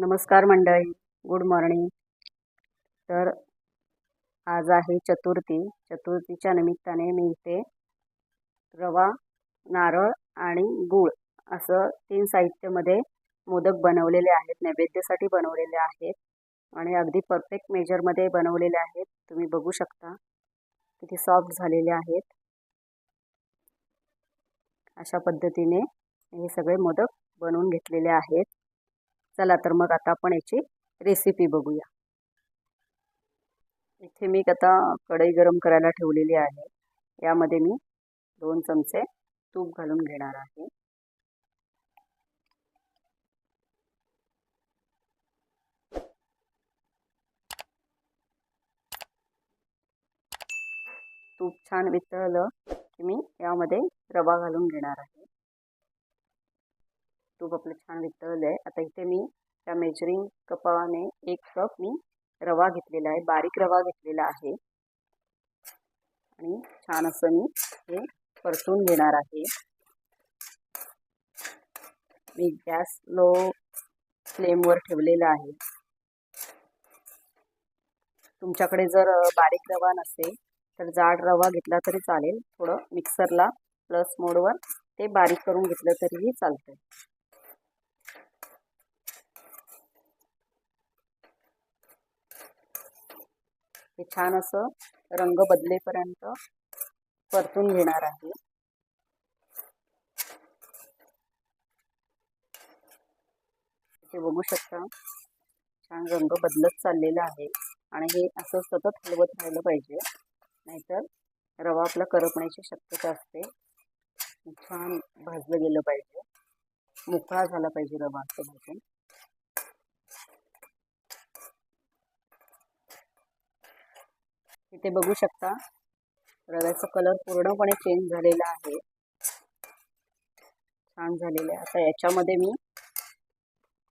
नमस्कार मंडळी good morning. तर आज आहे चतुर्थी. चतुर्थीच्या निमित्ताने मी इथे रवा नारळ आणि गूळ असं तीन साहित्यामध्ये मोदक बनवलेले आहेत नैवेद्यासाठी बनवलेले आहेत आणि अगदी परफेक्ट मेजरमध्ये बनवलेले आहेत. तुम्ही बघू शकता किती सॉफ्ट झालेले आहेत. अशा पद्धतीने हे सगळे मोदक बनवून घेतलेले आहेत. चला तर मग आता आपण याची रेसिपी बघूया. इथे मी आता कढई गरम करायला ठेवलेली आहे. यामध्ये मी दोन चमचे तूप घालून घेणार आहे. तूप छान वितळलं की मी यामध्ये रवा घालून घेणार आहे. तूप आपलं छान वितळलं आहे आता इथे मी त्या मेजरिंग कपाने एक कप मी रवा घेतलेला आहे बारीक रवा घेतलेला आहे. आणि छान असं मी हे परतून घेणार आहे. मी गॅस लो फ्लेमवर ठेवलेला आहे. तुमच्याकडे जर बारीक रवा नसेल तर जाड रवा घेतला तरी चालेल. थोडं मिक्सरला प्लस मोडवर ते बारीक करून घेतलं तरीही चालतं हे छान असं रंग बदलेपर्यंत परतून घेणार आहे. इथे बघू शकता. छान रंग बदलत चाललेला आहे. आणि हे असं सतत हलवत राहिलं पाहिजे. नाहीतर रवा आपला करपण्याची शक्यता असते. छान भाजलं गेलं पाहिजे. मोकळा झाला पाहिजे रवा असं भाजून. इथे बघू शकता. रव्याचा कलर पूर्णपणे चेंज झालेला आहे. छान झालेलं आहे. आता याच्यामध्ये मी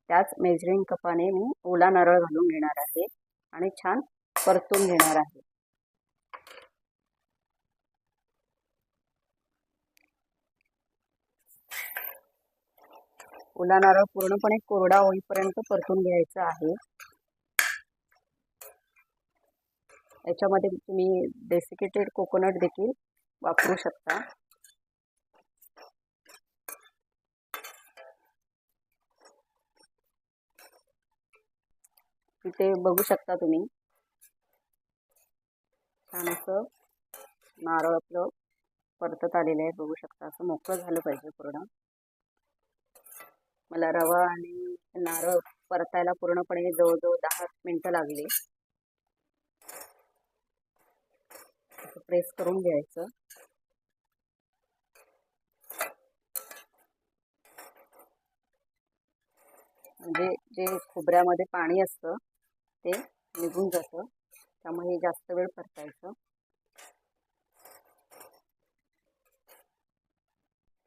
त्याच मेजरिंग कपाने मी ओला नारळ घालून घेणार आहे आणि छान परतून घेणार आहे. ओला नारळ पूर्णपणे कोरडा होईपर्यंत परतून घ्यायचा आहे. याच्यामध्ये तुम्ही डेसिकेटेड कोकोनट देखील वापरू शकता. इथे बघू शकता तुम्ही. छान असं नारळ आपलं परतत आलेलं आहे. बघू शकता असं मोकळं झालं पाहिजे पूर्ण. मला रवा आणि नारळ परतायला पूर्णपणे जवळजवळ दहा मिनटं लागली. प्रेस करून घ्यायचं. म्हणजे जे खोबऱ्यामध्ये पाणी असतं ते निघून जातं. त्यामुळे हे जास्त वेळ परतायचं.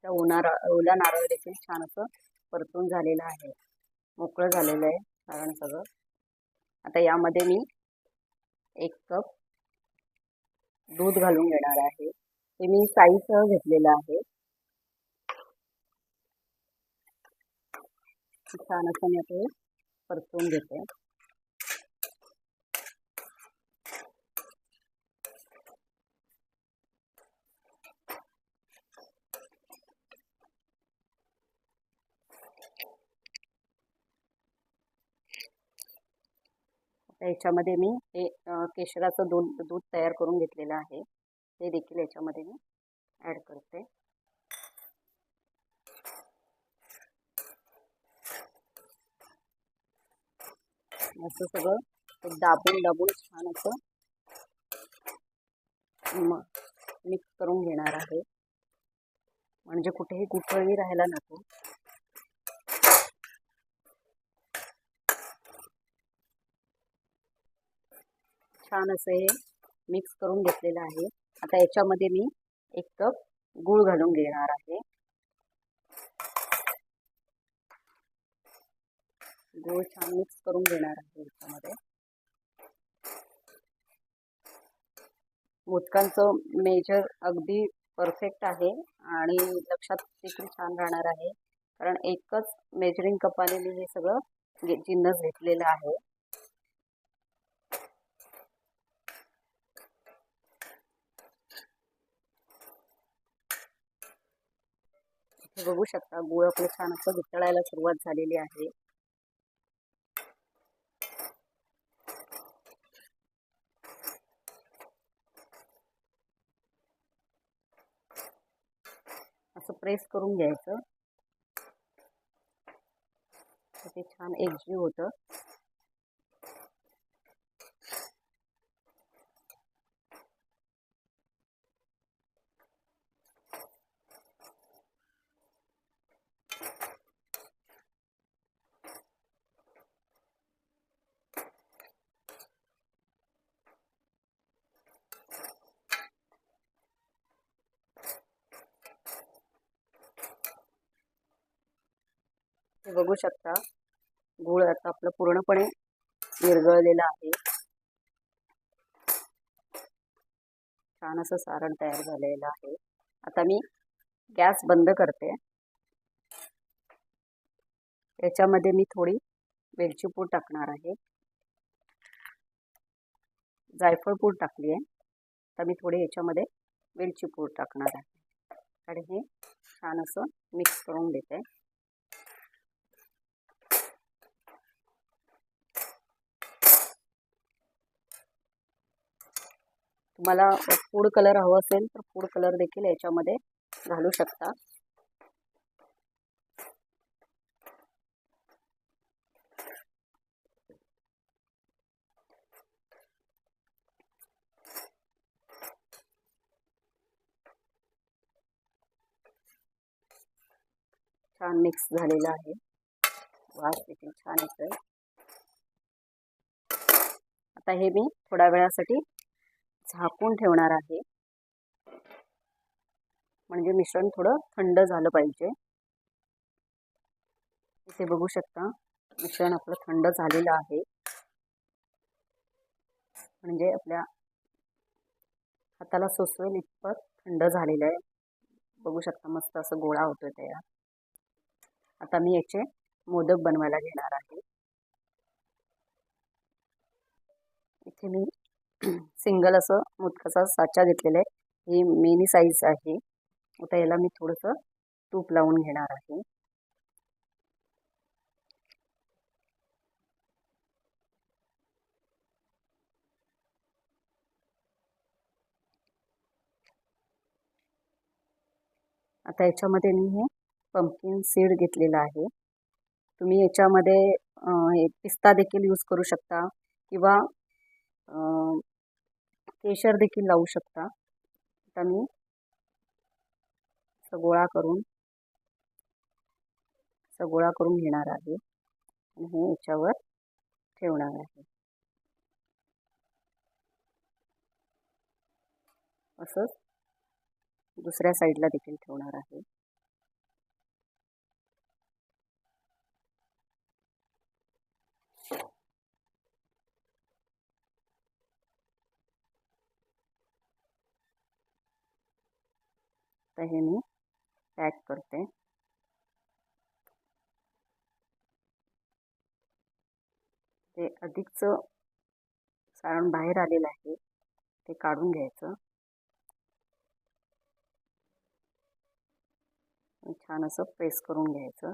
त्या उन्हाळा ओला नारळ देखील छान असं परतून झालेलं आहे. मोकळं झालेलं आहे कारण सगळं. आता यामध्ये मी एक कप दूध घालून घेणार आहे. ते मी साईसह घेतलेलं आहे. छान असं मी आता परतून घेते. याच्यामध्ये मी हे केशराचं दूध दूध तयार करून घेतलेलं आहे. ते देखील याच्यामध्ये मी ॲड करते. असं सगळं दाबून दाबून छान असं मिक्स करून घेणार आहे. म्हणजे कुठेही कुठेही राहायला नको. छान असं हे मिक्स करून घेतलेलं आहे. आता याच्यामध्ये मी एक कप गूळ घालून घेणार आहे. गूळ छान मिक्स करून घेणार आहे याच्यामध्ये. मोदकांचं मेजर अगदी परफेक्ट आहे आणि लक्षात देखील छान राहणार आहे. कारण एकच मेजरिंग कपाने मी हे सगळं जिन्नस घेतलेलं आहे. बघू शकता गुळ आपलं छान असं वितळायला सुरुवात झालेली आहे. असं प्रेस करून घ्यायचं. ते छान एकजीव होतं. बघू शकता. गूळ आता आपलं पूर्णपणे विरगळलेला आहे. छान असं सारण तयार झालेलं आहे. आता मी गॅस बंद करते. याच्यामध्ये मी थोडी वेलची पूड टाकणार आहे. जायफळ पूड टाकली आहे. आता मी थोडी याच्यामध्ये वेलची पूड टाकणार आहे. आणि हे छान असं मिक्स करून देते तुम्हाला फूड कलर हवं असेल तर फूड कलर देखील याच्यामध्ये घालू शकता. छान मिक्स झालेला आहे. वास देखील छान येतोय. आता हे मी थोड्या वेळासाठी झाकून ठेवणार आहे. म्हणजे मिश्रण थोडं थंड झालं पाहिजे. इथे बघू शकता मिश्रण आपलं थंड झालेलं आहे. म्हणजे आपल्या हाताला सोसवेल इतपत थंड झालेलं आहे. बघू शकता मस्त असं गोळा होतोय तयार. आता मी याचे मोदक बनवायला घेणार आहे. इथे मी सिंगल असं मोदकाचा साचा घेतलेला आहे. ही मिनी साईज आहे. आता याला मी थोडंसं तूप लावून घेणार आहे. आता याच्यामध्ये मी हे पंपकिन सीड घेतलेलं आहे. तुम्ही याच्यामध्ये हे पिस्ता देखील यूज करू शकता किंवा केशर देखील लावू शकता. आता मी गोळा करून गोळा करून घेणार आहे. आणि हे याच्यावर ठेवणार आहे. असंच दुसऱ्या साईडला देखील ठेवणार आहे. आता हे मी. पॅक करते. ते अधिकचं सारण बाहेर आलेलं आहे. ते काढून घ्यायचं. छान असं प्रेस करून घ्यायचं.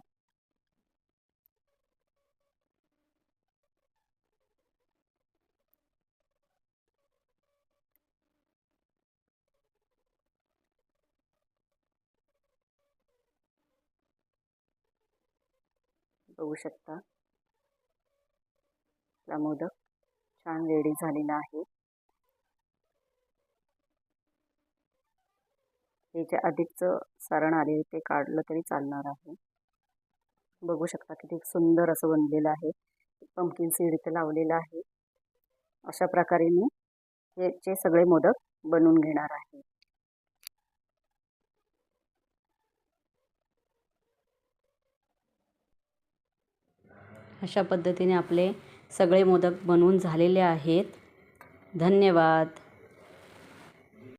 बघू शकता. आपला मोदक छान रेडी झालेला आहे. हे जे अधिकचं सारण आले ते काढलं तरी चालणार आहे. बघू शकता किती सुंदर असं बनलेलं आहे. पंपकिन सीड इथे लावलेलं आहे. अशा प्रकारे मी हे जे सगळे मोदक बनवून घेणार आहे. अशा पद्धतीने आपले सगळे मोदक बनवून झालेले आहेत. धन्यवाद.